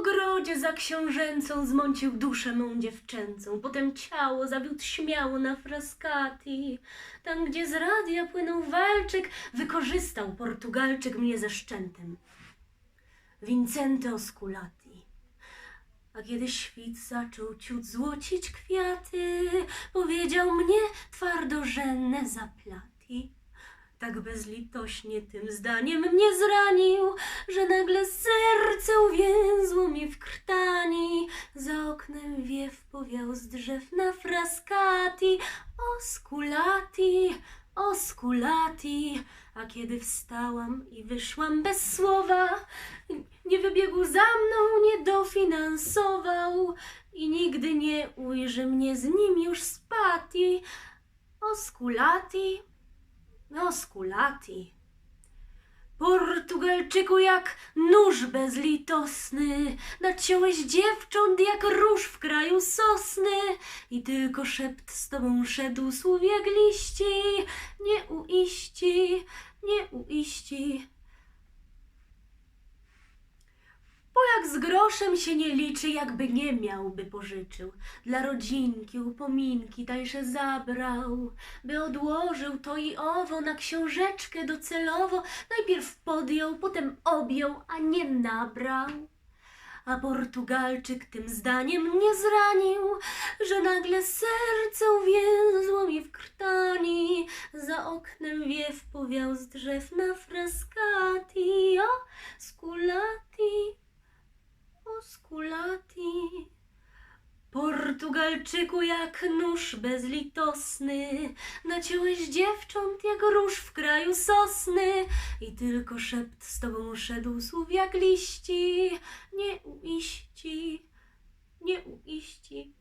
ogrodzie za książęcą zmącił duszę mą dziewczęcą. Potem ciało zawiódł śmiało na Frascati. Tam, gdzie z radia płynął walczyk, wykorzystał Portugalczyk mnie ze szczętem. Vincente Osculati. A kiedy świt zaczął ciut złocić kwiaty, powiedział mnie twardorzenne zaplati. Tak bezlitośnie tym zdaniem mnie zranił, że nagle serce uwięzło mi w krtani. Za oknem wiew powiał z drzew na fraskati, oskulati, oskulati. A kiedy wstałam i wyszłam bez słowa, nie wybiegł za mną, nie dofinansował i nigdy nie ujrzy mnie z nim już spati. Oskulati, oskulati. Portugalczyku jak nóż bezlitosny, naciąłeś dziewcząt jak róż w kraju sosny i tylko szept z tobą szedł słów jak liści, nie uiści, nie uiści. Polak z groszem się nie liczy, jakby nie miałby pożyczył. Dla rodzinki upominki tańsze zabrał, by odłożył to i owo na książeczkę docelowo. Najpierw podjął, potem objął, a nie nabrał. A Portugalczyk tym zdaniem mnie zranił, że nagle serce uwięzło mi w krtani. Za oknem wiew powiał z drzew na freskati, o skulati, musculati. Portugalczyku jak nóż bezlitosny, naciąłeś dziewcząt jak róż w kraju sosny i tylko szept z tobą szedł słów jak liści, nie uiści, nie uiści.